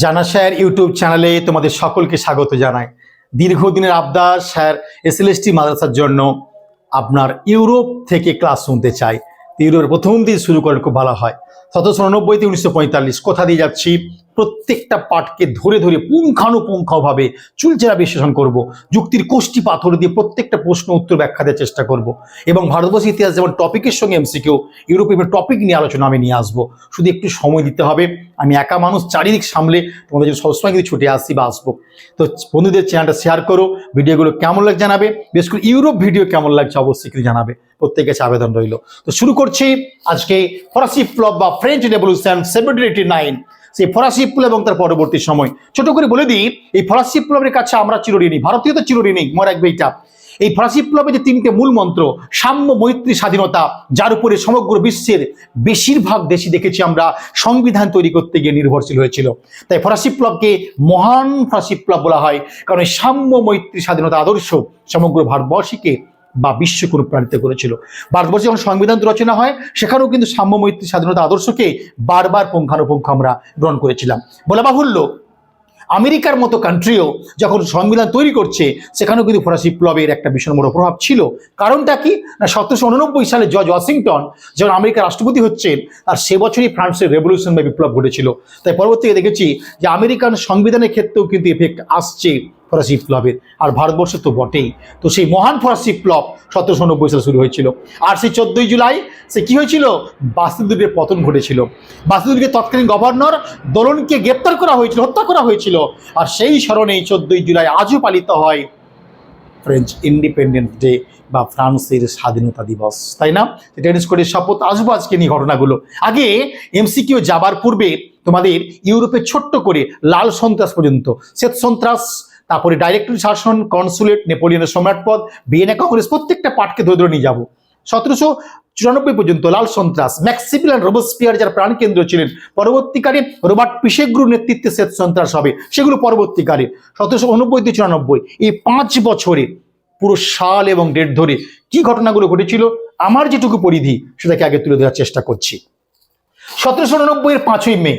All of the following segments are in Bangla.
জানা স্যার ইউটিউব চ্যানেলে তোমাদের সকলকে স্বাগত জানাই। দীর্ঘদিনের আবদার স্যার, এসএলএসটি মাদ্রাসার জন্য আপনার ইউরোপ থেকে ক্লাস শুনতে চাই। ইউরোপের প্রথম দিন শুরু করেন খুব ভালো হয়। সতেরোশো উনব্বই থেকে উনিশশো পঁয়তাল্লিশ কোথা দিয়ে যাচ্ছি। প্রত্যেকটা পাঠকে ধরে ধরে পুঙ্খানুপুঙ্খভাবে চুলচেরা বিশ্লেষণ করব। যুক্তির কোষ্টি পাথর দিয়ে প্রত্যেকটা প্রশ্ন উত্তর ব্যাখ্যা দেওয়ার চেষ্টা করব। এবং ভারতবর্ষ ইতিহাস যেমন টপিকের সঙ্গে এমসিকিউ ইউরোপের টপিক নিয়ে আলোচনা আমি নিয়ে আসব। শুধু একটু সময় দিতে হবে। আমি একা মানুষ চারিদিক সামলে তোমাদের জন্য সবসময় কিন্তু ছুটে আসি বা আসব। তো বন্ধুদের চ্যানেলটা শেয়ার করো, ভিডিওগুলো কেমন লাগে জানাবে। বেশ করে ইউরোপ ভিডিও কেমন লাগছে অবশ্যই কিন্তু জানাবে। প্রত্যেকের কাছে আবেদন রইল। তো শুরু করছি আজকে ফরাসি ফ্লপ বা ফ্রেঞ্চ রেভলিউশন নাইন সেই ফরাসি বিপ্লব এবং তার পরবর্তী সময়। ছোট করে বলে দিই, এই ফরাসি বিপ্লবের কাছে আমরা চিরঋণী, ভারতীয় তো চিরঋণী, মনে রাখবে এইটা। এই ফরাসি বিপ্লবের যে তিনটে মূল মন্ত্র, সাম্য মৈত্রী স্বাধীনতা, যার উপরে সমগ্র বিশ্বের বেশিরভাগ দেশই দেখেছি আমরা, সংবিধান তৈরি করতে গিয়ে নির্ভরশীল হয়েছিল। তাই ফরাসি বিপ্লবকে মহান ফরাসি বিপ্লব বলা হয়, কারণ এই সাম্য মৈত্রী স্বাধীনতা আদর্শ সমগ্র ভারতবর্ষীকে বা বিশ্বকে অনুপ্রাণিত করেছিল। ভারতবর্ষে যখন সংবিধান রচনা হয়, সেখানেও কিন্তু সাম্য মৈত্রী স্বাধীনতা আদর্শকে বারবার পুঙ্খানুপুঙ্খ আমরা গ্রহণ করেছিলাম। বলা বাহুল্য, আমেরিকার মতো কান্ট্রিও যখন সংবিধান তৈরি করছে, সেখানেও কিন্তু ফরাসি বিপ্লবের একটা ভীষণ বড় প্রভাব ছিল। কারণটা কি? না, সতেরোশো উননব্বই সালে জর্জ ওয়াশিংটন যখন আমেরিকার রাষ্ট্রপতি হচ্ছেন আর সে বছরই ফ্রান্সের রেভলিউশন বা বিপ্লব ঘটেছিল। তাই পরবর্তীতে দেখেছি যে আমেরিকান সংবিধানের ক্ষেত্রেও কিন্তু এফেক্ট আসছে। ফরাসি বিপ্লবের আর ভারতবর্ষে তো বটেই। তো সেই মহান ফরাসি বিপ্লব সতেরোশো নব্বই সালে শুরু হয়েছিল। আর সেই চোদ্দই জুলাই সে কি হয়েছিল? বাস্তুদুর্গের পতন ঘটেছিল। বাস্তুদুর্গের তৎকালীন গভর্নর দোলনকে গ্রেপ্তার করা হয়েছিল, হত্যা করা হয়েছিল। আর সেই স্মরণে চোদ্দই জুলাই আজও পালিত হয় ফ্রেঞ্চ ইন্ডিপেন্ডেন্স ডে বা ফ্রান্সের স্বাধীনতা দিবস। তাই না? টেনিস কোর্টের শপথ আসব আজকে নিয়ে ঘটনাগুলো। আগে এমসিকিউ যাবার পূর্বে তোমাদের ইউরোপে ছোট্ট করে লাল সন্ত্রাস পর্যন্ত, শ্বেত সন্ত্রাস তারপরে ডাইরেক্টরি শাসন কনসুলেট নেপোলিয়নের সম্রাটপদ ভিয়েনা কংগ্রেস প্রত্যেকটা পাঠকে ধরে ধরে নিয়ে যাব। সতেরোশো চুরানব্বই পর্যন্ত লাল সন্ত্রাস ম্যাক্সিপিলান রোবসপিয়ার যার প্রাণকেন্দ্র ছিলেন, পরবর্তীকালে রোবার্ট পিসেগ্রুর নেতৃত্বে শ্বেত সন্ত্রাস হবে, সেগুলো পরবর্তীকালে, সতেরোশো উনব্বই থেকে চুরানব্বই, এই পাঁচ বছরে, পুরো সাল এবং ডেট ধরে কি ঘটনাগুলো ঘটেছিল, আমার যেটুকু পরিধি, সেটাকে আগে তুলে ধরার চেষ্টা করছি। সতেরোশো উননব্বই এর পাঁচই মে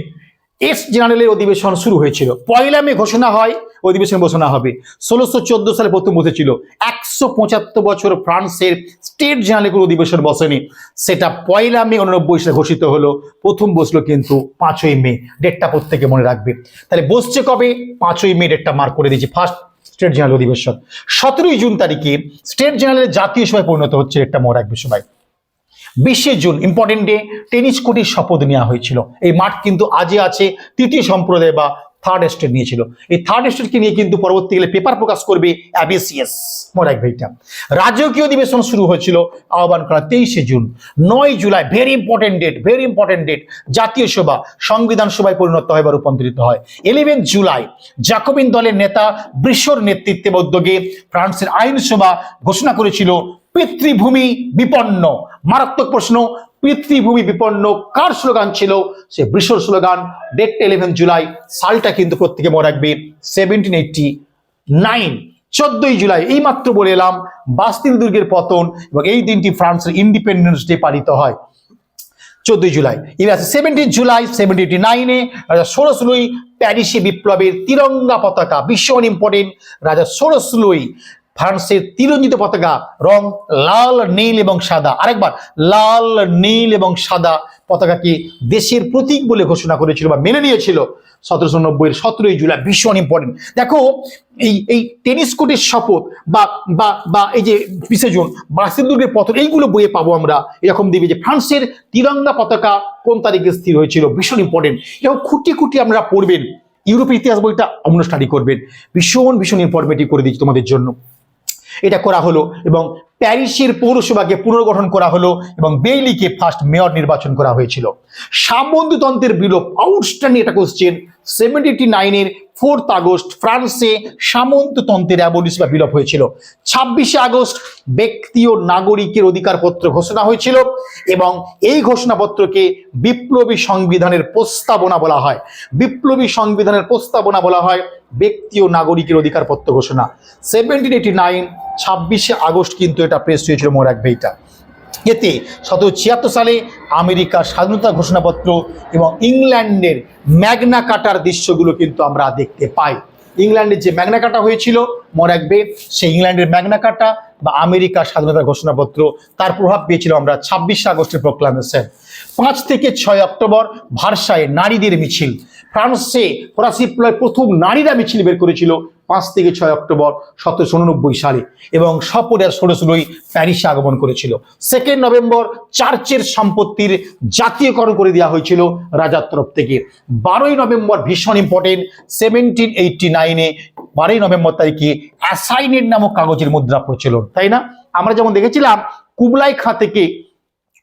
এস জেনারেলের অধিবেশন শুরু হয়েছিল। পয়লা মে ঘোষণা হয় অধিবেশন ঘোষণা হবে। ষোলোশো চোদ্দ সালে প্রথম বসেছিল। একশো পঁচাত্তর বছর ফ্রান্সের স্টেট জেনারেলের কোনো অধিবেশন বসেনি। সেটা পয়লা মে উননব্বই সালে ঘোষিত হলো। প্রথম বসল কিন্তু পাঁচই মে, ডেটটা প্রত্যেকে মনে রাখবে। তাহলে বসছে কবে? পাঁচই মে ডেটটা মার্ক করে দিয়েছি ফার্স্ট স্টেট জেনারেল অধিবেশন। সতেরোই জুন তারিখে স্টেট জেনারেলের জাতীয় সভায় পরিণত হচ্ছে একটা মনে রাখবে সবাই। বিশে জুন ইম্পর্টেন্ট ডে টেনিস কোটির শপথ নেওয়া হয়েছিল। এই মাঠ কিন্তু আজই আছে, তৃতীয় সম্প্রদায় বা থার্ড স্টেট নিয়েছিল। এই থার্ড স্টেটকে নিয়ে কিন্তু পরবর্তীকালে পেপার প্রকাশ করবে অ্যাবিসিএস মনে রাখবে এটা। রাজকীয় অধিবেশন শুরু হয়েছিল আহ্বান করা তেইশে জুন, নয় July very important date very important date জাতীয় সভা, সংবিধান সভায় পরিণত হয় বা রূপান্তরিত হয়। ইলেভেন জুলাই, জাকবিন দলের নেতা বৃষর নেতৃত্বে উদ্যোগে ফ্রান্সের আইনসভা ঘোষণা করেছিল, পিতৃভূমি বিপন্ন। মারাত্মক প্রশ্ন পিতৃভূমি বিপন্ন কার স্লোগান ছিল? সে বৃষর স্লোগান। ডেট ইলেভেন জুলাই, সালটা কিন্তু প্রত্যেকে মনে রাখবে। সেভেন্টিন এইটটি নাইন চোদ্দই জুলাই এই মাত্র বলে এলাম বাস্তিল দুর্গের পতন এবং এই দিনটি ফ্রান্সের ইন্ডিপেন্ডেন্স ডে পালিত হয়। চোদ্দই জুলাই, এবার আছে সেভেন্টিন জুলাই সেভেন্টি নাইনে রাজা ষোড়শলুই প্যারিসে বিপ্লবের তিরঙ্গা পতাকা, ভীষণ ইম্পর্টেন্ট রাজা ষোড়শলুই ফ্রান্সের তিরঞ্জিত পতাকা, রং লাল, নীল এবং সাদা। আরেকবার, লাল, নীল এবং সাদা পতাকাকে দেশের প্রতীক বলে ঘোষণা করেছিল বা মেনে নিয়েছিল সতেরোশো নব্বইয়ের সতেরোই জুলাই, ভীষণ ইম্পর্টেন্ট দেখো, এই এই টেনিস কোর্টের শপথ বা বা বা এই যে বিশে জুন বাসিল দুর্গের পতন, এইগুলো বইয়ে পাবো আমরা। এরকম দিবে যে ফ্রান্সের তিরঙ্গা পতাকা কোন তারিখে স্থির হয়েছিল, ভীষণ ইম্পর্টেন্ট এরকম খুঁটি খুঁটি আমরা পড়বেন, ইউরোপের ইতিহাস বইটা অন্য স্টাডি করবেন। ভীষণ ভীষণ ইনফরমেটিভ করে দিচ্ছি তোমাদের জন্য। এটা করা হলো এবং প্যারিসের পৌরসভাকে পুনর্গঠন করা হলো এবং বেইলিকে ফার্স্ট মেয়র নির্বাচন করা হয়েছিল। সামন্ততন্ত্রের বিলোপ আউটস্ট্যান্ডিং একটা কোশ্চেন সেভেন্টি নাইনের ফোর্থ আগস্ট ফ্রান্সে সামন্ততন্ত্রের অ্যাবলিশ বা বিলোপ হয়েছিল। ছাব্বিশে আগস্ট ব্যক্তি ও নাগরিকের অধিকারপত্র ঘোষণা হয়েছিল এবং এই ঘোষণাপত্রকে বিপ্লবী সংবিধানের প্রস্তাবনা বলা হয়। বিপ্লবী সংবিধানের প্রস্তাবনা বলা হয় ব্যক্তি ও নাগরিকের অধিকারপত্র ঘোষণা। সেভেন্টিন এইটি নাইন, ছাব্বিশে আগস্ট কিন্তু এটা প্রেস হয়েছিল মোর এক এইটা এতে সতেরো সালে আমেরিকার স্বাধীনতা ঘোষণাপত্র এবং ইংল্যান্ডের ম্যাগনা কাটার দৃশ্যগুলো কিন্তু আমরা দেখতে পাই। ইংল্যান্ডের যে ম্যাগনা কাটা হয়েছিল, মনে রাখবে, সেই ইংল্যান্ডের ম্যাগনা কাটা বা আমেরিকার স্বাধীনতা ঘোষণাপত্র, তার প্রভাব পেয়েছিল আমরা ছাব্বিশে আগস্টের প্রোক্লামেশন পাঁচ থেকে ছয় অক্টোবর ভারসায় নারীদের মিছিল। ফ্রান্সে ফরাসি প্লয় প্রথম নারীরা মিছিল বের করেছিল পাঁচ থেকে ছয় অক্টোবর সতেরোশো উননব্বই সালে এবং সপরে ষোলোশোই প্যারিসে আগমন করেছিল। সেকেন্ড নভেম্বর চার্চের সম্পত্তির জাতীয়করণ করে দেওয়া হয়েছিল রাজার তরফ থেকে। বারোই নভেম্বর ভীষণ ইম্পর্টেন্ট সেভেন্টিন এইটটি নাইনে বারোই নভেম্বর তারিখে অ্যাসাইনের নামক কাগজের মুদ্রা প্রচলন, তাই না? আমরা যেমন দেখেছিলাম কুবলাই খাঁ থেকে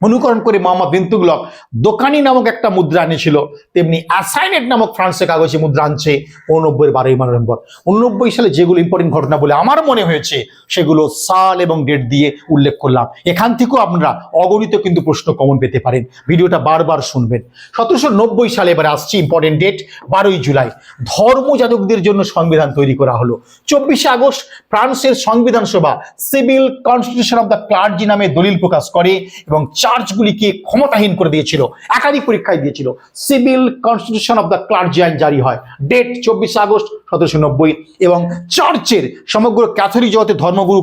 অনুকরণ করে মোহাম্মদ বিন তুগলক দোকানি নামক একটা মুদ্রা এনেছিল তেমনি অ্যাসাইনেট নামক ফ্রান্সের কাগজে মুদ্রা আনছে উননব্বই বারোই নভেম্বর। উননব্বই সালে যেগুলো ইম্পর্টেন্ট ঘটনা বলে আমার মনে হয়েছে, সেগুলো সাল এবং ডেট দিয়ে উল্লেখ করলাম। এখান থেকেও আপনারা অগণিত কিন্তু প্রশ্ন কমন পেতে পারেন। ভিডিওটা বারবার শুনবেন। সতেরোশো নব্বই সালে এবারে আসছে ইম্পর্টেন্ট ডেট বারোই জুলাই। ধর্ম ধর্মযাজকদের জন্য সংবিধান তৈরি করা হলো। চব্বিশে আগস্ট ফ্রান্সের সংবিধান সভা civil constitution of the clergy নামে দলিল প্রকাশ করে এবং চার্চগুলিকে ক্ষমতাহীন করে দিয়েছিল, একাধিক পরীক্ষায় দিয়েছিল। Civil constitution of the clergy আইন জারি হয় ডেট চব্বিশে আগস্ট সতেরোশো নব্বই এবং চার্চের সমগ্র ক্যাথলিক জগতের ধর্মগুরু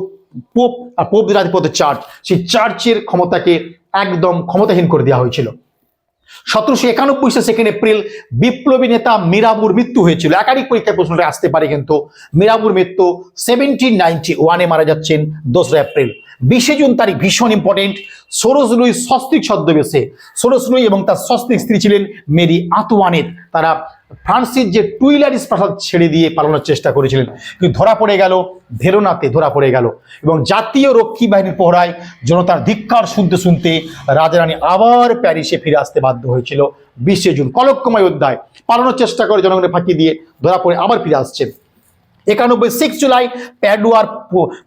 পোপ আর পোপ রাজপথের চার্চ সেই চার্চের ক্ষমতাকে একদম ক্ষমতাহীন করে দেওয়া হয়েছিল। সতেরোশো একানব্বই সেকেন্ড এপ্রিল বিপ্লবী নেতা মিরাবুর মৃত্যু হয়েছিল। একাধিক পরীক্ষায় প্রশ্নটা আসতে পারে কিন্তু মিরাবুর মৃত্যু সেভেন্টিন নাইনটি ওয়ানে মারা যাচ্ছেন, দোসরা এপ্রিল বিশে জুন তারিখ ভীষণ ইম্পর্টেন্ট সোরস লুই সস্তিক ছদ্মবেশে। সোরস লুই এবং তার সস্তিক স্ত্রী ছিলেন মেরি আতওয়ানেত তারা ফ্রান্সের যে টুইলারিস প্রাসাদ ছেড়ে দিয়ে পালানোর চেষ্টা করেছিলেন। কিন্তু ধরা পড়ে গেল, ভেরোনাতে ধরা পড়ে গেল। এবং জাতীয় রক্ষী বাহিনীর পহরায় জনতার ধিক্কার শুনতে শুনতে রাজারানী আবার প্যারিসে ফিরে আসতে বাধ্য হয়েছিল। বিশে জুন কলক্কময় অধ্যায়। পালানোর চেষ্টা করে জনগণের ফাঁকি দিয়ে ধরা পড়ে আবার ফিরে আসছেন। একানব্বই সিক্স জুলাই প্যাডুয়ার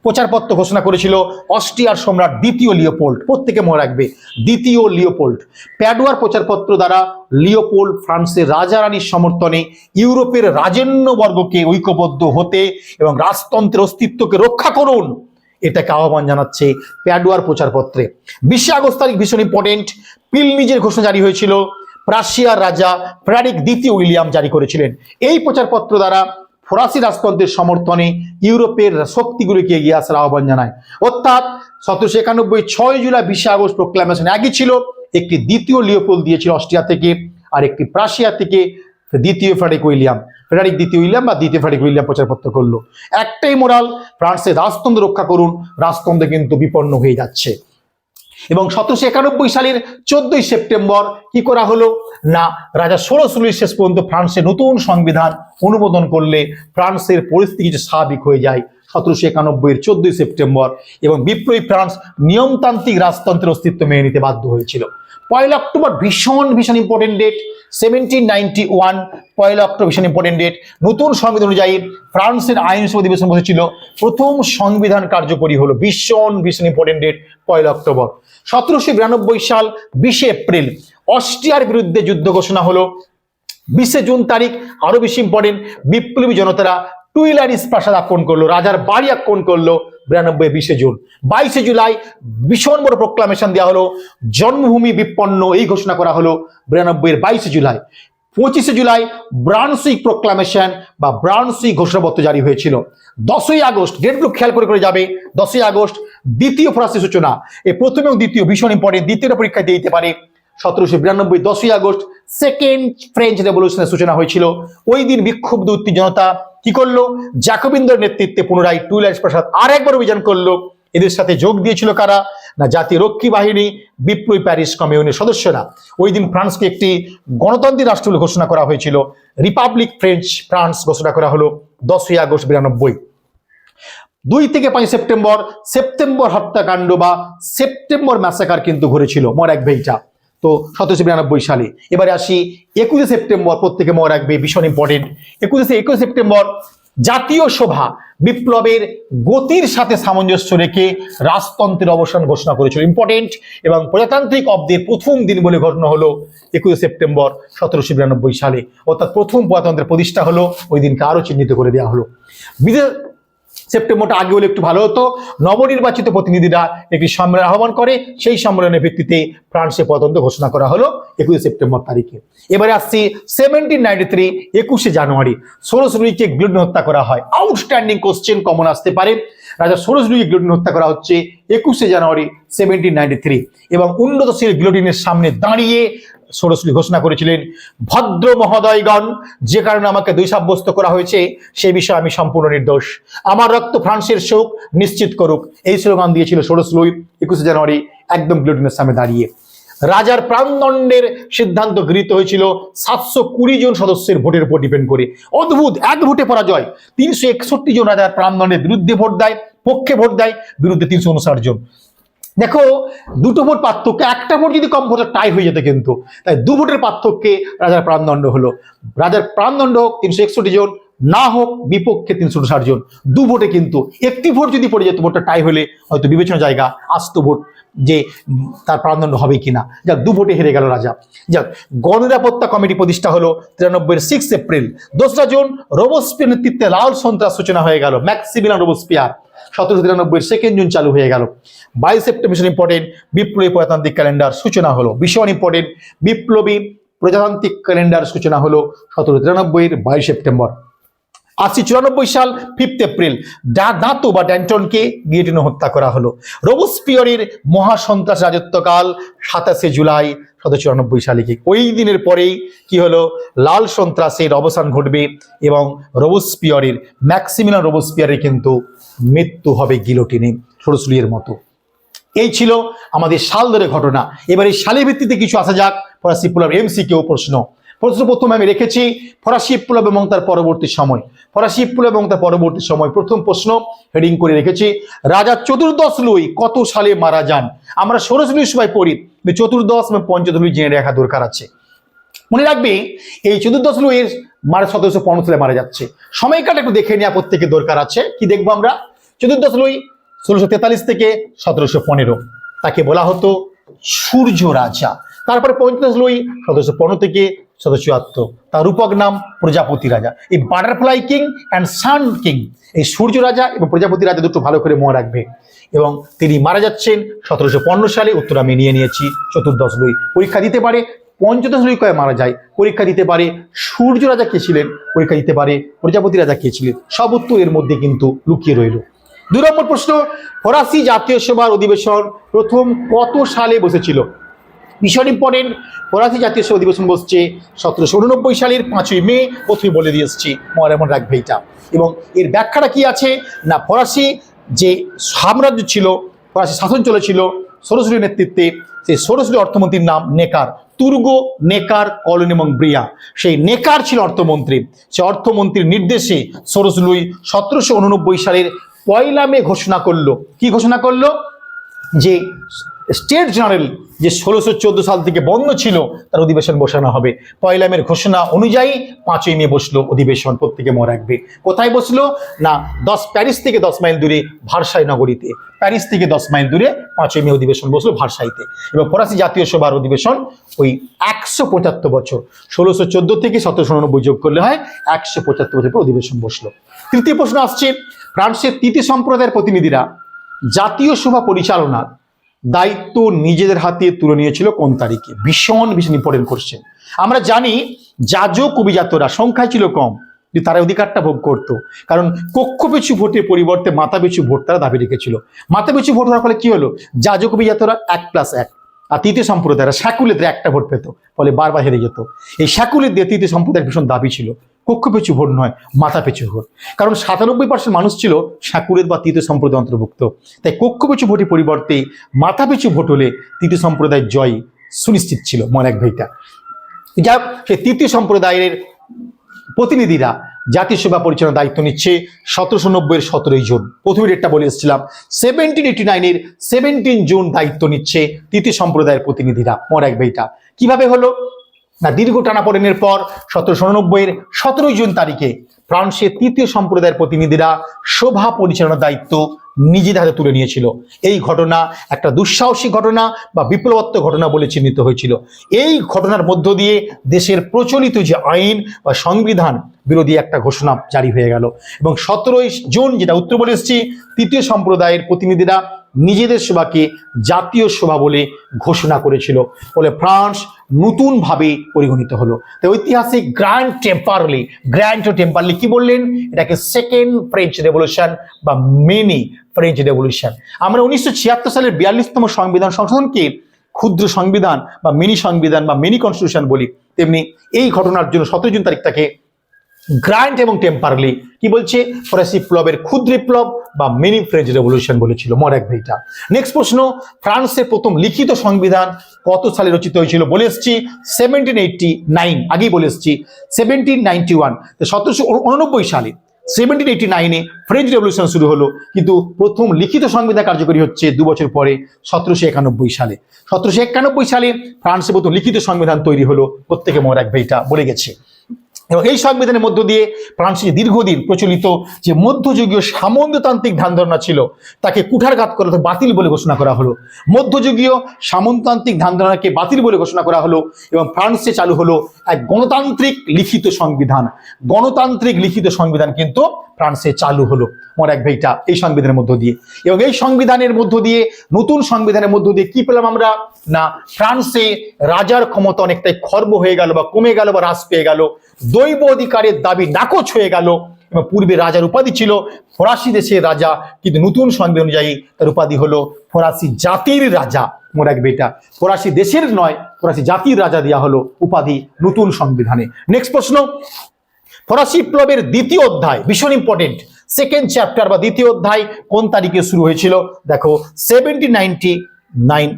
প্রচারপত্র ঘোষণা করেছিল অস্ট্রিয়ার সম্রাট দ্বিতীয় লিওপোল্ড। প্রত্যেকে মনে রাখবে, দ্বিতীয় লিওপোল্ড। প্যাডুয়ার প্রচারপত্র দ্বারা লিওপোল্ড ফ্রান্সের রাজা রানীর সমর্থনে ইউরোপের রাজন্যবর্গকে ঐক্যবদ্ধ হতে এবং রাজতন্ত্রের অস্তিত্বকে রক্ষা করুন, এটাকে আহ্বান জানাচ্ছে প্যাডুয়ার প্রচারপত্রে। বিশে আগস্ট তারিখ ভীষণ ইম্পর্টেন্ট পিল নিজের ঘোষণা জারি হয়েছিল, প্রাশিয়ার রাজা ফ্রাডিক দ্বিতীয় উইলিয়াম জারি করেছিলেন। এই প্রচারপত্র দ্বারা ফরাসি রাজতন্ত্রের সমর্থনে ইউরোপের শক্তিগুলিকে এগিয়ে আসার আহ্বান জানায়। অর্থাৎ সতেরোশো একানব্বই ছয় জুলাই বিশে আগস্ট প্রোক্লামেশন একই ছিল, একটি দ্বিতীয় লিওপোল দিয়েছিল অস্ট্রিয়া থেকে আর একটি প্রাশিয়া থেকে দ্বিতীয় ফ্রাডিক উইলিয়াম। ফ্রেডারিক দ্বিতীয় উইলিয়াম বা দ্বিতীয় ফ্রাডিক উইলিয়াম প্রচারপত্র করল। একটাই মোরাল, ফ্রান্সের রাজতন্ত্র রক্ষা করুন, রাজতন্ত্র কিন্তু বিপন্ন হয়ে যাচ্ছে। এবং সতেরোশো একানব্বই সালের চোদ্দই সেপ্টেম্বর কি করা হলো? না, রাজা লুই শেষ পর্যন্ত ফ্রান্সের নতুন সংবিধান অনুমোদন করলে ফ্রান্সের পরিস্থিতি কিছু স্বাভাবিক হয়ে যায়। সতেরোশো একানব্বইয়ের চোদ্দই সেপ্টেম্বর এবং বিপ্লবী ফ্রান্স নিয়মতান্ত্রিক রাজতন্ত্রের অস্তিত্ব মেনে নিতে বাধ্য হয়েছিল। পয়লা অক্টোবর ভীষণ ভীষণ important date seventeen ninety one পয়লা অক্টোবর ভীষণ ইম্পর্টেন্ট ডেট নতুন সংবিধান অনুযায়ী ফ্রান্সের আইনসভা অধিবেশন বসেছিল। প্রথম সংবিধান কার্যকরী হলো ভীষণ ভীষণ ইম্পর্টেন্ট ডেট পয়লা অক্টোবর। সতেরোশো বিরানব্বই সাল বিশে এপ্রিল অস্ট্রিয়ার বিরুদ্ধে যুদ্ধ ঘোষণা হলো। বিশে জুন তারিখ আরও বেশি ইম্পর্টেন্ট বিপ্লবী জনতারা টুইলারিস প্রাসাদ আক্রমণ করল? রাজার বাড়ি আক্রমণ করল? বিরানব্বই, বিশে জুন। বাইশে জুলাই ভীষণ বড় প্রোক্লামেশন দেওয়া হলো। জন্মভূমি বিপন্ন, এই ঘোষণা করা হলো বিরানব্বই এর বাইশে জুলাই। পঁচিশে জুলাই ব্রাউনসুইক প্রোক্লামেশন বা ব্রাউনসুইক ঘোষণাপত্র জারি হয়েছিল। দশই আগস্ট ডেটগুলো খেয়াল করে করে যাবে। দশই আগস্ট, দ্বিতীয় ফরাসি সূচনা। এই প্রথম এবং দ্বিতীয় ভীষণ ইম্পর্টেন্ট দ্বিতীয় পরীক্ষা দিয়ে দিতে পারে। সতেরোশো বিরানব্বই, দশই আগস্ট সেকেন্ড ফ্রেঞ্চ রেভলিউশনের সূচনা হয়েছিল। ওই দিন বিক্ষুব্ধ উত্তি জনতা কি করল? জাকবিন্দর নেতৃত্বে পুনরায় টুইলাইস প্রাসাদ আর একবার অভিযান করল। এদের সাথে যোগ দিয়েছিল কারা? না, জাতীয় রক্ষী বাহিনী, বিপ্লবী প্যারিস কমিউনের সদস্যরা। ওই দিন ফ্রান্সকে একটি গণতান্ত্রিক রাষ্ট্র ঘোষণা করা হয়েছিল। রিপাবলিক ফ্রেঞ্চ, ফ্রান্স ঘোষণা করা হলো দশই আগস্ট বিরানব্বই। দুই থেকে পাঁচ সেপ্টেম্বর সেপ্টেম্বর হত্যাকাণ্ড বা সেপ্টেম্বর ম্যাসাকার কিন্তু ঘুরেছিল। মনে রাখবে এইটা তো সতেরোশো বিরানব্বই সালে। এবারে আসি একুশে সেপ্টেম্বর, প্রত্যেকে মনে রাখবে, ভীষণ ইম্পর্টেন্ট একুশে একুশে সেপ্টেম্বর, জাতীয় সভা বিপ্লবের গতির সাথে সামঞ্জস্য রেখে রাজতন্ত্রের অবসান ঘোষণা করেছিল। ইম্পর্টেন্ট এবং প্রজাতান্ত্রিক অব্দের প্রথম দিন বলে ঘটনা হলো একুশে সেপ্টেম্বর সতেরোশো বিরানব্বই সালে। অর্থাৎ প্রথম প্রজাতন্ত্রের প্রতিষ্ঠা হলো, ওই দিনকে আরও চিহ্নিত করে দেওয়া হলো। সেপ্টেম্বরটা আগে হলে একটু ভালো হতো। নবনির্বাচিত প্রতিনিধিরা একটি সম্মেলন আহ্বান করে। সেই সম্মেলনের ভিত্তিতে ফ্রান্সে পতন্ত ঘোষণা করা হলো একুশে সেপ্টেম্বর তারিখে। এবারে আসছি সেভেন্টিন নাইনটি থ্রি একুশে জানুয়ারি। ষোড়শ লুইকে গ্লুডিন হত্যা করা হয়। আউটস্ট্যান্ডিং কোশ্চেন কমন আসতে পারে। রাজা ষোড়শ লুইকে গ্লুডিন হত্যা করা হচ্ছে একুশে জানুয়ারি সেভেন্টিন নাইনটি থ্রি এবং উন্নতশীল গ্লোডিনের সামনে দাঁড়িয়ে ষোড়শী ঘোষণা করেছিলেন, ভদ্র মহোদয়গণ, যে কারণে আমাকে দুই সাব্যস্ত করা হয়েছে সেই বিষয়ে আমি সম্পূর্ণ নির্দোষ। আমার রক্ত ফ্রান্সের শোক নিশ্চিত করুক। এই স্লোগান দিয়েছিল ষোড়শ একুশে জানুয়ারি, একদম গ্লোডিনের সামনে দাঁড়িয়ে। রাজার প্রাণদণ্ডের সিদ্ধান্ত গৃহীত হয়েছিল সাতশো কুড়ি জন সদস্যের ভোটের উপর ডিপেন্ড করে। অদ্ভুত, এক ভোটে পরাজয়। তিনশো একষট্টি জন রাজার প্রাণদণ্ডের বিরুদ্ধে ভোট দেয়, পক্ষে ভোট দেয়, বিরুদ্ধে তিনশো উনষাট জন। দেখো, দুটো ভোট পার্থক্য, একটা ভোট যদি কম ভোটের টাই হয়ে যেত কিন্তু, তাই দু ভোটের পার্থক্যে রাজার প্রাণদণ্ড হলো। রাজার প্রাণদণ্ড হোক তিনশো একষট্টি জন, না হোক বিপক্ষে তিনশো ষাট জন, দু ভোটে কিন্তু একটি ভোট যদি পড়ে যেত, ভোটটা টাই হলে হয়তো বিবেচনা জায়গা, আসতো ভোট যে তার প্রাণদণ্ড হবে কিনা। যাক, দু ভোটে হেরে গেল রাজা। যাক, গণনিরাপত্তা কমিটি প্রতিষ্ঠা হলো তিরানব্বই সিক্স এপ্রিল। দোসরা জুন রোবসপিয়ার নেতৃত্বে লাল সন্ত্রাস সূচনা হয়ে গেল। Maximilien Robespierre. সতেরোশো তিরানব্বই সেকেন্ড জুন চালু হয়ে গেল। বাইশ সেপ্টেম্বর, ভীষণ ইম্পর্টেন্ট বিপ্লবী প্রজাতান্ত্রিক ক্যালেন্ডার সূচনা হলো। ভীষণ ইম্পর্টেন্ট বিপ্লবী প্রজাতান্ত্রিক ক্যালেন্ডার সূচনা হলো সতেরো তিরানব্বইয়ের বাইশ সেপ্টেম্বর। আশি চুরানব্বই সাল ফিফথ এপ্রিল ডা দাঁতো বা ড্যান্টনকে গিয়েটিনে হত্যা করা হলো। রোবসপিয়রের মহাসন্ত্রাস রাজত্বকাল সাতাশে জুলাই সতেরো চুরানব্বই সালে কি ওই দিনের পরেই কি হলো? লাল সন্ত্রাসের অবসান ঘটবে এবং রোবসপিয়রের ম্যাক্সিমিলান রোবসপিয়ারের কিন্তু মৃত্যু হবে গিলোটিনে সরসুলিয়ের মতো। এই ছিল আমাদের সাল ধরে ঘটনা। এবার এই সালের ভিত্তিতে কিছু আসা যাক। ফরাসি বিপ্লব এমসি কেউ প্রশ্ন। প্রথমে আমি রেখেছি, ফরাসি বিপ্লব এবং তার পরবর্তী সময়। ফরাসি বিপ্লব এবং তার পরবর্তী সময়, প্রথম প্রশ্ন হেডিং করে রেখেছি, রাজা চতুর্দশ লুই কত সালে মারা যান? আমরা ষোড়শ লুই সবাই পড়ি চতুর্দশ এবং পঞ্চদশ জেনে রাখা দরকার আছে। মনে রাখবে, এই চতুর্দশ লুইয়ের মারা সতেরোশো পনেরো সালে মারা যাচ্ছে। সময়কাল একটু দেখে নেওয়া প্রত্যেকে দরকার আছে, কি দেখব আমরা? চতুর্দশ লুই ষোলোশো তেতাল্লিশ থেকে সতেরোশো পনেরো। তাকে বলা হতো সূর্য রাজা। তারপরে পঞ্চদশ লুই সতেরোশো পনেরো থেকে সতেরোশো চুয়াত্তর তার রূপক নাম প্রজাপতি রাজা। এই butterfly king and sun king এই সূর্য রাজা এবং প্রজাপতি রাজা দুটো ভালো করে মনে রাখবে। এবং তিনি মারা যাচ্ছেন সতেরোশো পনেরো সালে, উত্তর আমি নিয়ে নিয়েছি, চতুর্দশ লুই পরীক্ষা দিতে পারে, পঞ্চদশ লুই কয়ে মারা যায়। পরীক্ষা দিতে পারে, সূর্য রাজা কে ছিলেন? পরীক্ষা দিতে পারে, প্রজাপতি রাজা কে ছিলেন? সব উত্তর এর মধ্যে কিন্তু লুকিয়ে রইল। দু নম্বর প্রশ্ন, ফরাসি জাতীয় সভার অধিবেশন প্রথম কত সালে বসেছিল? ভীষণ ইম্পর্টেন্ট ফরাসি জাতীয় সভা অধিবেশন বসছে সতেরোশো উননব্বই সালের পাঁচই মে, প্রথমে বলে দিয়ে এসছি মনে এমন রাখবে এটা এবং এর ব্যাখ্যাটা কি আছে? না, ফরাসি যে সাম্রাজ্য ছিল, ফরাসি শাসন চলেছিল সরস্বতীর নেতৃত্বে, সেই সরস্বতী অর্থমন্ত্রীর নাম নেকার, তুর্গ নেকার কলোনি এবং ব্রিয়া সেই নেকার ছিল অর্থমন্ত্রী। সে অর্থমন্ত্রীর নির্দেশে সরসলুই সতেরোশো উননব্বই সালের পয়লা মে ঘোষণা করল। কি ঘোষণা করল? যে স্টেট জেনারেল যে ষোলোশো চোদ্দ সাল থেকে বন্ধ ছিল, তার অধিবেশন বসানো হবে। পয়লা মের ঘোষণা অনুযায়ী পাঁচই মে বসল অধিবেশন, প্রত্যেকে মনে রাখবে। কোথায় বসল? না, দশ প্যারিস থেকে দশ মাইল দূরে ভারসাই নগরীতে। প্যারিস থেকে দশ মাইল দূরে পাঁচই মে অধিবেশন বসল ভারসাইতে। এবং ফরাসি জাতীয় সভার অধিবেশন ওই একশো পঁচাত্তর বছর। ষোলোশো চোদ্দ থেকে সতেরোশো উননব্বই যোগ করলে হয় একশো পঁচাত্তর বছর পর অধিবেশন বসল। তৃতীয় প্রশ্ন আসছে, ফ্রান্সের তৃতীয় সম্প্রদায়ের প্রতিনিধিরা জাতীয় সভা পরিচালনার দায়িত্ব নিজেদের হাতে তুলে নিয়েছিল কোন তারিখে? ভীষণ ভীষণ ইম্পর্টেন্ট কোশ্চেন আমরা জানি যাজক অভিজাতরা সংখ্যায় ছিল কম, কিন্তু তারা অধিকারটা ভোগ করতো। কারণ কক্ষ পিছু ভোটের পরিবর্তে মাথা পিছু ভোট তারা দাবি রেখেছিল। মাথা পিছু ভোট হওয়ার ফলে কি হলো? যাজক অভিজাতরা এক প্লাস এক, আর তৃতীয় সম্প্রদায়রা স্যাকুলেদের একটা ভোট পেত, ফলে বারবার হেরে যেত। এই স্যাকুলের দিয়ে তৃতীয় সম্প্রদায়ের ভীষণ দাবি ছিল। কক্ষ পিছু ভোট নয়, মাথা পিছু ভোট। কারণ সাতানব্বই পার্সেন্ট মানুষ ছিল স্যাকুলের বা তৃতীয় সম্প্রদায় অন্তর্ভুক্ত। তাই কক্ষ পিছু ভোটের পরিবর্তে মাথা পিছু ভোট হলে তৃতীয় সম্প্রদায়ের জয় সুনিশ্চিত ছিল, মনে এক ভাইটা যা সেই তৃতীয় সম্প্রদায়ের প্রতিনিধিরা জাতীয় সেবা পরিচালনার দায়িত্ব নিচ্ছে সতেরোশো নব্বইয়ের সতেরোই জুন। প্রথমে ডেটটা বলে এসেছিলাম সেভেন্টিন এইটি নাইনের সেভেন্টিন জুন দায়িত্ব নিচ্ছে তৃতীয় সম্প্রদায়ের প্রতিনিধিরা রাখবে এটা। কীভাবে হলো? না, দীর্ঘ টানাপোড়েনের পর সতেরোশো উননব্বইয়ের সতেরোই জুন তারিখে ফ্রান্সের তৃতীয় সম্প্রদায়ের প্রতিনিধিরা শোভা পরিচালনার দায়িত্ব নিজেদের হাতে তুলে নিয়েছিল। এই ঘটনা একটা দুঃসাহসিক ঘটনা বা বিপ্লবাত্মক ঘটনা বলে চিহ্নিত হয়েছিল। এই ঘটনার মধ্য দিয়ে দেশের প্রচলিত যে আইন বা সংবিধান বিরোধী একটা ঘোষণা জারি হয়ে গেল। এবং সতেরোই জুন যেটা উত্তর বলে এসেছি, তৃতীয় সম্প্রদায়ের প্রতিনিধিরা নিজেদের সভাকে জাতীয় সভা বলে ঘোষণা করেছিল। ফলে ফ্রান্স নতুনভাবে পরিগণিত হলো। তো ঐতিহাসিক গ্র্যান্ড টেম্পারলি গ্র্যান্ড টেম্পারলি কি বললেন? এটাকে সেকেন্ড ফ্রেঞ্চ রেভলিউশন বা মিনি ফ্রেঞ্চ রেভলিউশন আমরা উনিশশো ছিয়াত্তর সালের বিয়াল্লিশতম সংবিধান সংশোধনকে ক্ষুদ্র সংবিধান বা মিনি সংবিধান বা মিনি কনস্টিটিউশন বলি। তেমনি এই ঘটনার জন্য সতেরো জুন তারিখটাকে গ্র্যান্ড এবং টেম্পারলি কি বলছে? ফরাসি বিপ্লবের ক্ষুদ্র বিপ্লব বা মিনি ফ্রেঞ্চ রেভলিউশন বলেছিল। মরাক ভাইটা নেক্সট প্রশ্ন, ফ্রান্সের প্রথম লিখিত সংবিধান কত সালে রচিত হয়েছিল বলে এসছি। সেভেন্টিন এইটটি নাইন আগেই বলে এসছি। সেভেন্টিন নাইনটি ওয়ান সতেরোশো উননব্বই সালে। সেভেন্টিন এইটি নাইনে ফ্রেঞ্চ রেভলিউশন শুরু হলো। কিন্তু প্রথম লিখিত সংবিধান কার্যকরী হচ্ছে দু বছর পরে সতেরোশো একানব্বই সালে। সতেরোশো একানব্বই সালে ফ্রান্সে প্রথম লিখিত সংবিধান তৈরি হলো। প্রত্যেকে মনে রাখবে এটা বলে গেছে। এবং এই সংবিধানের মধ্য দিয়ে ফ্রান্সে দীর্ঘদিন প্রচলিত যে মধ্যযুগীয় সামন্ততান্ত্রিক ধ্যান ধারণা ছিল, তাকে কুঠারঘাত করে বাতিল বলে ঘোষণা করা হলো। মধ্যযুগীয় সামন্ততান্ত্রিক ধ্যান ধারণাকে বাতিল বলে ঘোষণা করা হলো এবং ফ্রান্সে চালু হলো এক গণতান্ত্রিক লিখিত সংবিধান। গণতান্ত্রিক লিখিত সংবিধান কিন্তু ফ্রান্সে চালু হলো। মনে রাখবে এটা এই সংবিধানের মধ্য দিয়ে। এবং এই সংবিধানের মধ্য দিয়ে, নতুন সংবিধানের মধ্য দিয়ে কি পেলাম আমরা? না, ফ্রান্সে রাজার ক্ষমতা অনেকটাই খর্ব হয়ে গেল বা কমে গেল বা হ্রাস পেয়ে গেল। দৈব অধিকারের দাবি নাকচ হয়ে গেল। এবং পূর্বে রাজার উপাধি ছিল ফরাসি দেশের রাজা, কিন্তু নতুন সংবিধান অনুযায়ী তার উপাধি হলো ফরাসি জাতির রাজা, মনে রাখবে এটা। ফরাসি দেশের নয়, ফরাসি জাতির রাজা দেওয়া হলো উপাধি নতুন সংবিধানে। নেক্সট প্রশ্ন। ফরাসি বিপ্লবের দ্বিতীয় অধ্যায়, ভীষণ ইম্পর্টেন্ট সেকেন্ড চ্যাপ্টার বা দ্বিতীয় অধ্যায় কোন তারিখে শুরু হয়েছিল? দেখো seventy ninety nine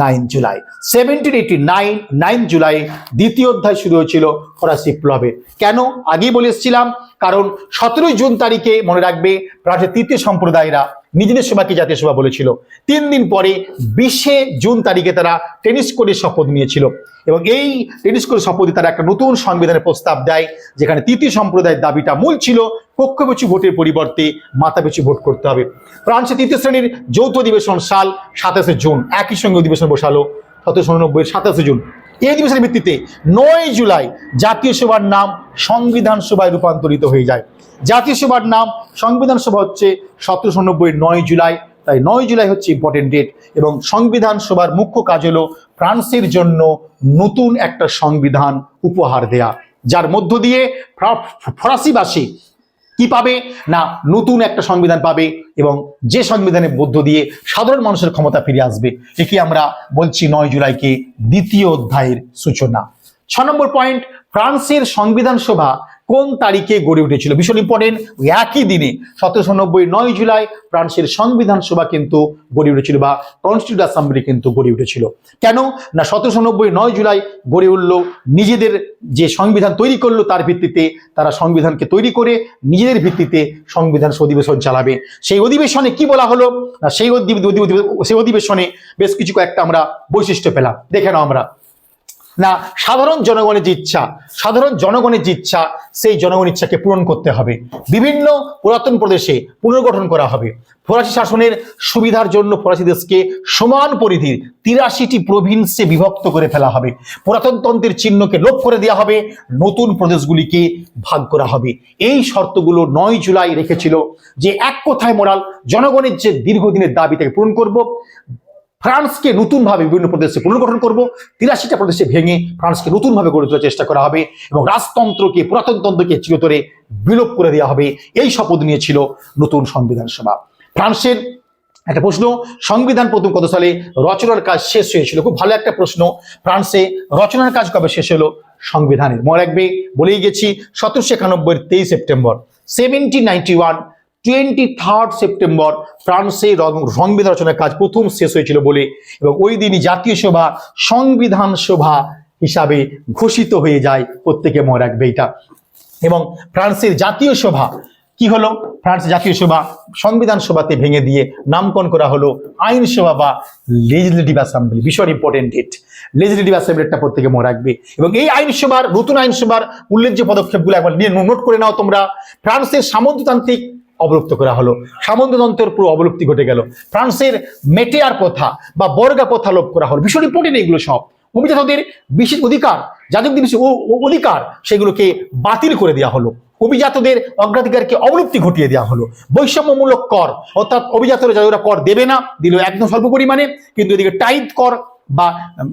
nine July. Seventeen eighty nine nine July দ্বিতীয় অধ্যায় শুরু হয়েছিল ফরাসি বিপ্লবে কেন? আগেই বলে এসেছিলাম, কারণ সতেরোই জুন তারিখে মনে রাখবে রাজ্যের তৃতীয় সম্প্রদায়রা নিজেদের সভাকে জাতীয় সভা বলেছিল? তিন দিন পরে বিশে জুন তারিখে তারা টেনিস কোর্টের শপথ নিয়েছিল। এবং এই টেনিস কোর্টের শপথে তারা একটা নতুন সংবিধানের প্রস্তাব দেয়, যেখানে তৃতীয় সম্প্রদায়ের দাবিটা মূল ছিল পক্ষপিছু ভোটের পরিবর্তে মাথাপিছু ভোট করতে হবে। ফ্রান্সে তৃতীয় শ্রেণির যৌথ অধিবেশন সাল সাতাশে জুন, একই সঙ্গে অধিবেশন বসালো, সতেরোশো উননব্বই সাতাশে জুন। এই অধিবেশনের ভিত্তিতে নয় জুলাই জাতীয় সভার নাম সংবিধান সভায় রূপান্তরিত হয়ে যায়। জাতীয় সভার নাম সংবিধান সভা হচ্ছে সতেরোশো নব্বই নয় জুলাই। তাই নয় জুলাই হচ্ছে ইম্পর্টেন্ট ডেট এবং সংবিধান সভার মুখ্য কাজ হলো ফ্রান্সের জন্য নতুন একটা সংবিধান উপহার দেয়া। যার মধ্য দিয়ে ফ্রা- ফরাসিবাসী কি পাবে? না, নতুন একটা সংবিধান পাবে এবং যে সংবিধানে মধ্য দিয়ে সাধারণ মানুষের ক্ষমতা ফিরে আসবে, একে আমরা বলছি নয় জুলাইকে দ্বিতীয় অধ্যায়ের সূচনা। ছ নম্বর পয়েন্ট ফ্রান্সের সংবিধান সভা কোন তারিখে গড়ে উঠেছিল? ভীষণ ইম্পর্টেন্ট ওই একই দিনে, সতেরোশো নব্বই নয় জুলাই ফ্রান্সের সংবিধান সভা কিন্তু গড়ে উঠেছিল বা কনস্টিটিউট অ্যাসেম্বলি কিন্তু গড়ে উঠেছিল। কেন? না, সতেরোশো নব্বই নয় জুলাই গড়ে উঠল, নিজেদের যে সংবিধান তৈরি করল তার ভিত্তিতে তারা সংবিধানকে তৈরি করে নিজেদের ভিত্তিতে সংবিধান অধিবেশন চালাবে। সেই অধিবেশনে কি বলা হলো? না, সেই সেই অধিবেশনে বেশ কিছু কয়েকটা আমরা বৈশিষ্ট্য পেলাম। দেখে নাও আমরা। না, সাধারণ জনগণের যে ইচ্ছা, সাধারণ জনগণের যে ইচ্ছা, সেই জনগণের ইচ্ছাকে পূরণ করতে হবে। বিভিন্ন পুরাতন প্রদেশে পুনর্গঠন করা হবে। ফরাসি শাসনের সুবিধার জন্য ফরাসি দেশকে সমান পরিধির তিরাশিটি প্রভিন্সে বিভক্ত করে ফেলা হবে। পুরাতনতন্ত্রের চিহ্নকে লোপ করে দেওয়া হবে। নতুন প্রদেশগুলিকে ভাগ করা হবে। এই শর্তগুলো নয় জুলাই রেখেছিল যে এক কথায় মোরাল জনগণের যে দীর্ঘদিনের দাবি তাকে পূরণ করব। ফ্রান্সকে নতুনভাবে বিভিন্ন প্রদেশে পুনর্গঠন করব। তিরাশিটা প্রদেশে ভেঙে ফ্রান্সকে নতুনভাবে গড়ে তোলার চেষ্টা করা হবে এবং রাজতন্ত্রকে পুরাতনতন্ত্রকে চিরতরে বিলোপ করে দেওয়া হবে। এই শপথ নিয়েছিল নতুন সংবিধান সভা। ফ্রান্সের একটা প্রশ্ন, সংবিধান প্রথম কত সালে? রচনার কাজ শেষ হয়েছিল। খুব ভালো একটা প্রশ্ন। ফ্রান্সে রচনার কাজ কবে শেষ হলো? সংবিধানের। মনে রাখবে, বলেই গেছি, সতেরোশো একানব্বই তেইশ September. Seventeen ninety one twenty third September ফ্রান্সে সংবিধান রচনার কাজ প্রথম শেষ হয়েছিল বলে এবং ওই দিনই জাতীয় সভা, সংবিধান সভা হিসাবে ঘোষিত হয়ে যায় প্রত্যেকে মনে রাখবে এটা। এবং ফ্রান্সের জাতীয় সভা কি হলো? ফ্রান্স জাতীয় সভা সংবিধান সভাতে ভেঙে দিয়ে নামকরণ করা হলো আইনসভা বা লেজিসলেটিভ অ্যাসেম্বলি ভীষণ ইম্পর্টেন্ট ডেট লেজিসলেটিভ অ্যাসেম্বলিটা প্রত্যেকে মনে রাখবে। এবং এই আইনসভার নতুন আইনসভার উল্লেখযোগ্য পদক্ষেপগুলো একবার নিয়ে নোট করে নাও তোমরা। ফ্রান্সের সামন্ততান্ত্রিক অবলুপ্ত করা হলো। সামন্ততন্ত্রের পুরো অবলুপ্তি ঘটে গেল। ফ্রান্সের মেটেয়ার প্রথা বা বর্গা প্রথা লোপ করা হলো। ভীষণ ইম্পর্টেন্ট এগুলো সব। অভিজাতদের বিশেষ অধিকার যাদের বিশেষ অধিকার, সেগুলোকে বাতিল করে দেওয়া হলো। অভিজাতদের অগ্রাধিকারকে অবলুপ্তি ঘটিয়ে দেওয়া হলো। বৈষম্যমূলক কর, অর্থাৎ অভিজাতরা যারা কর দেবে না, দিল একদম স্বল্প পরিমাণে, কিন্তু এদিকে টাইট কর বা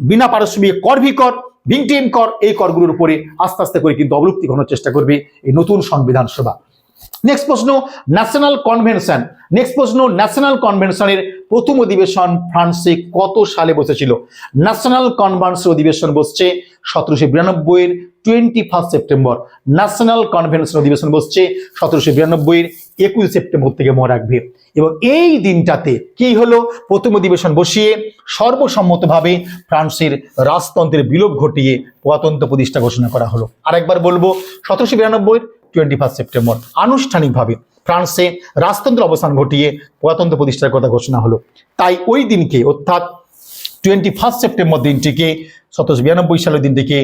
বিনা পারশ্রমিক কর ভি কর ভিংটিম কর, এই করগুলোর উপরে আস্তে আস্তে করে কিন্তু অবলুপ্তি ঘটানোর চেষ্টা করবে এই নতুন সংবিধান সভা। নেক্সট প্রশ্ন ন্যাশনাল কনভেনশন নেক্সট প্রশ্ন ন্যাশনাল কনভেনশনের প্রথম অধিবেশন ফ্রান্সে কত সালে বসেছিল? ন্যাশনাল কনভেনশন অধিবেশন বসছে সতেরোশো বিরানব্বইয়ের twenty first September national convention অধিবেশন বসছে সতেরোশো বিরানব্বইয়ের একুশ সেপ্টেম্বর থেকে মনে রাখবে। এবং এই দিনটাতে কি হলো? প্রথম অধিবেশন বসিয়ে সর্বসম্মতভাবে ফ্রান্সের রাজতন্ত্রের বিলোপ ঘটিয়ে প্রজাতন্ত্র প্রতিষ্ঠা ঘোষণা করা হলো। আরেকবার বলব, সতেরোশো বিরানব্বই টোয়েন্টি ফার্স্ট সেপ্টেম্বর আনুষ্ঠানিকভাবে ফ্রান্সে রাজতন্ত্র অবসান ঘটিয়ে প্রজাতন্ত্র প্রতিষ্ঠার কথা ঘোষণা হলো। তাই ওই দিনকে অর্থাৎ টোয়েন্টি ফার্স্ট সেপ্টেম্বর দিনটিকে, সতেরোশো বিরানব্বই সালের দিনটিকে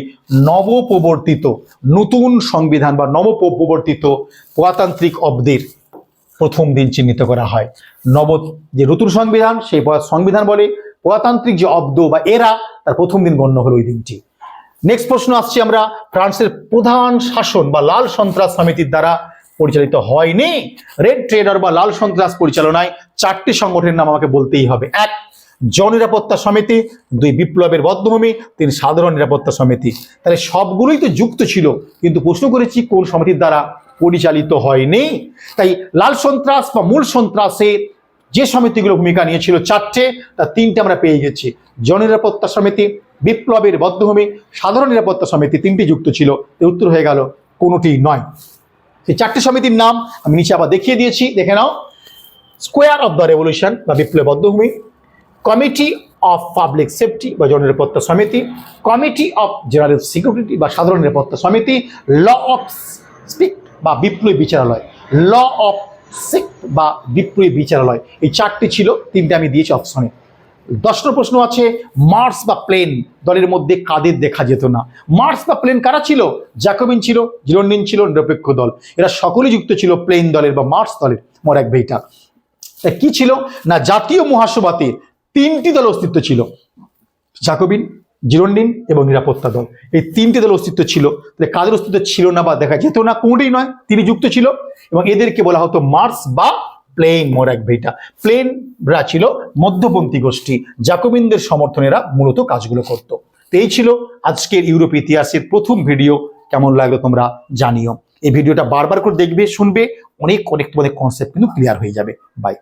নবপ্রবর্তিত নতুন সংবিধান বা নবপ্রবর্তিত প্রজাতান্ত্রিক অব্দের প্রথম দিন চিহ্নিত করা হয়। নব যে নতুন সংবিধান, সেই সংবিধান বলে প্রজাতান্ত্রিক যে অব্দ বা এরা, তার প্রথম দিন গণ্য হলো ওই দিনটি। নেক্সট প্রশ্ন আসছি, আমরা ফ্রান্সের প্রধান শাসন বা লাল সন্ত্রাস সমিতির দ্বারা পরিচালিত হয়নি। রেড ট্রেডার বা লাল সন্ত্রাস পরিচালনায় চারটি সংগঠনের নাম আমাকে বলতেই হবে। এক, জননিরাপত্তা সমিতি। দুই, বিপ্লবের বদ্ধভূমি। তিন, সাধারণ নিরাপত্তা সমিতি। তাহলে সবগুলোই তো যুক্ত ছিল, কিন্তু প্রশ্ন করেছি কোন সমিতির দ্বারা পরিচালিত হয়নি। তাই লাল সন্ত্রাস বা মূল সন্ত্রাসে যে সমিতিগুলো ভূমিকা নিয়েছিল চারটে, তার তিনটে আমরা পেয়ে গেছি। জননিরাপত্তা সমিতি বিপ্লবের বদ্ধভূমি, সাধারণ নিরাপত্তা সমিতি তিনটি যুক্ত ছিল উত্তর হয়ে গেল কোনোটি নয়। এই চারটি সমিতির নাম আমি নিচে আবার দেখিয়ে দিয়েছি, দেখে নাও। স্কোয়ার অফ দ্য রেভলিউশন বা বিপ্লব বদ্ধভূমি কমিটি অফ পাবলিক সেফটি বা জননিরাপত্তা সমিতি কমিটি অফ জেনারেল সিকিউরিটি বা সাধারণ নিরাপত্তা সমিতি ল অফ স্পিক বা বিপ্লবী বিচারালয় ল অফ সিক বা বিপ্লবী বিচারালয়। এই চারটি ছিল, তিনটে আমি দিয়েছি অপশনে দশ নম্বর প্রশ্ন আছে, মার্স বা প্লেন? দলের মধ্যে কাদের দেখা যেত না? মার্স বা প্লেন কারা ছিল? জ্যাকোবিন ছিল জিরন্ডিন ছিল, নিরপেক্ষ দল। এরা সকলেই যুক্ত ছিল প্লেন দলের বা মার্স দলের। এক বেইটা তা কি ছিল? না, জাতীয় মহাসভাতে তিনটি দল অস্তিত্ব ছিল। জাকোবিন জিরন্ডিন এবং নিরাপত্তা দল। এই তিনটি দল অস্তিত্ব ছিল। তাহলে কাদের অস্তিত্ব ছিল না বা দেখা যেত না? কোনটি নয়। তিনি যুক্ত ছিল এবং এদেরকে বলা হতো মার্স বা প্লেন মোরাক ভেইটা প্লেনরা ছিল মধ্যপন্থী গোষ্ঠী জাকোবিনদের সমর্থনেরা মূলত কাজগুলো করত। এই ছিল আজকের ইউরোপ ইতিহাসের প্রথম ভিডিও। কেমন লাগল তোমরা জানিও। এই ভিডিওটা বারবার করে দেখবে, শুনবে, অনেক অনেক তোমাদের কনসেপ্ট কিন্তু ক্লিয়ার হয়ে যাবে। বাই